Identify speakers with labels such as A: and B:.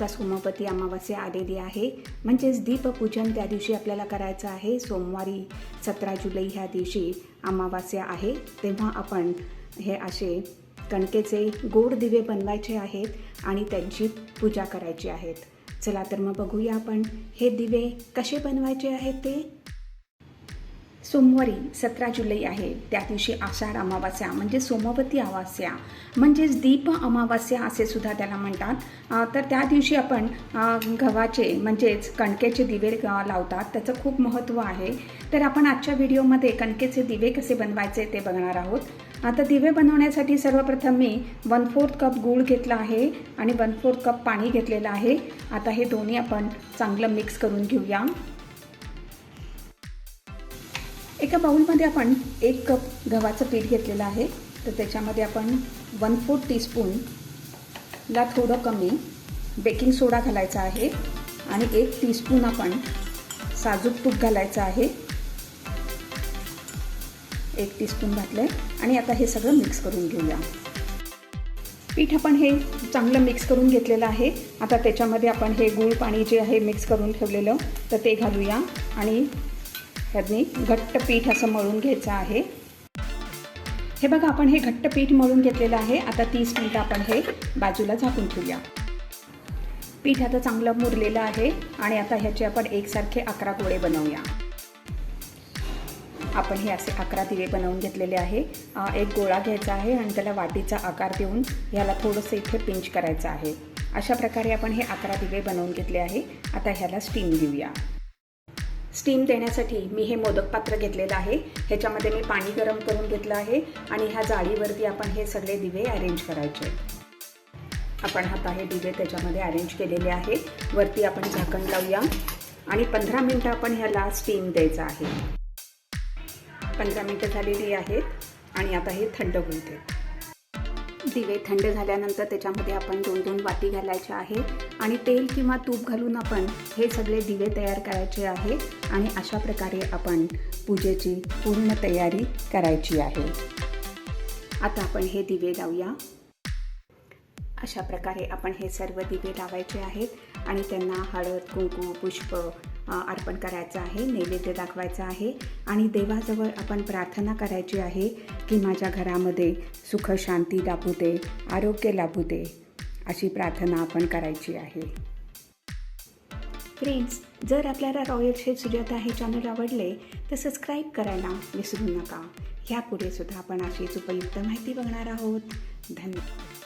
A: आत्ता सोमवती अमावस्या आलेली आहे. म्हणजेच दीपपूजन त्या दिवशी आपल्याला करायचं आहे. सोमवारी सतरा जुलै ह्या दिवशी अमावस्या आहे. तेव्हा आपण हे असे कणकेचे गोड दिवे बनवायचे आहेत आणि त्यांची पूजा करायची आहेत. चला तर मग बघूया आपण हे दिवे कसे बनवायचे आहेत ते. सोमवारी सतरा जुलै आहे. त्या दिवशी आषाढ अमावास्या म्हणजे सोमवती अमावास्या. म्हणजेच दीप अमावास्या असे सुद्धा त्याला म्हणतात. तर त्या दिवशी आपण गव्हाचे म्हणजेच कणकेचे दिवे लावतात. त्याचं खूप महत्त्व आहे. तर आपण आजच्या व्हिडिओमध्ये कणकेचे दिवे कसे बनवायचे ते बघणार आहोत. आता दिवे बनवण्यासाठी सर्वप्रथम मी वन फोर्थ कप गूळ घेतला आहे आणि वन फोर्थ कप पाणी घेतलेलं आहे. आता हे दोन्ही आपण चांगलं मिक्स करून घेऊया. एका बाउलमध्ये आपण एक कप गव्हाचं पीठ घेतलेलं आहे. तर त्याच्यामध्ये आपण वन फोर्थ टीस्पूनला थोडं कमी बेकिंग सोडा घालायचा आहे. आणि एक टीस्पून आपण साजूक तूप घालायचं आहे. एक टीस्पून घातलं आहे आणि आता हे सगळं मिक्स करून घेऊया. पीठ आपण हे चांगलं मिक्स करून घेतलेलं आहे. आता त्याच्यामध्ये आपण हे गूळ पाणी जे आहे मिक्स करून ठेवलेलं तर ते घालूया. आणि ह्यातनी घट्ट पीठ असं मळून घ्यायचं आहे. हे बघा आपण हे घट्ट पीठ मळून घेतलेलं आहे. आता तीस मिनटं आपण हे बाजूला झाकून ठेवूया. पीठ आता चांगलं मुरलेलं आहे आणि आता ह्याचे आपण एकसारखे अकरा गोळे बनवूया. आपण हे असे अकरा दिवे बनवून घेतलेले आहे. एक गोळा घ्यायचा आहे आणि त्याला वाटीचा आकार देऊन ह्याला थोडंसं इथे पिंच करायचं आहे. अशा प्रकारे आपण हे अकरा दिवे बनवून घेतले आहे. आता ह्याला स्टीम देऊया. स्टीम देण्यासाठी मी हे मोदक पात्र घेतलेलं आहे. ह्याच्यामध्ये मी पाणी गरम करून घेतलं आहे आणि ह्या जाळीवरती आपण हे सगळे दिवे अरेंज करायचे. आपण आता हे दिवे त्याच्यामध्ये अरेंज केलेले आहे. वरती आपण झाकण लावूया. आणि पंधरा मिनटं आपण ह्याला स्टीम द्यायचं आहे. पंधरा मिनटं झालेली आहेत आणि आता हे थंड होईल ते दिवे थंड झाल्यानंतर त्याच्यामध्ये आपण दोन दोन वाटी घालायच्या आहे. आणि तेल किंवा तूप घालून आपण हे सगळे दिवे तयार करायचे आहे. आणि अशा प्रकारे आपण पूजेची पूर्ण तयारी करायची आहे. आता आपण हे दिवे लावूया. अशा प्रकारे आपण हे सर्व दिवे लावायचे आहेत आणि त्यांना हळद कुंकू पुष्प अर्पण करायचं आहे नैवेद्य दाखवायचं आहे आणि देवाजवळ आपण प्रार्थना करायची आहे की माझ्या घरामध्ये सुख शांती लाभू दे आरोग्य लाभू दे अशी प्रार्थना आपण करायची आहे. फ्रेंड्स जर आपल्याला रॉयल शेफ सुजाता हे चॅनल आवडले तर सबस्क्राईब करायला विसरू नका. ह्यापुढे सुद्धा आपण अशीच उपयुक्त माहिती बघणार आहोत. धन्यवाद.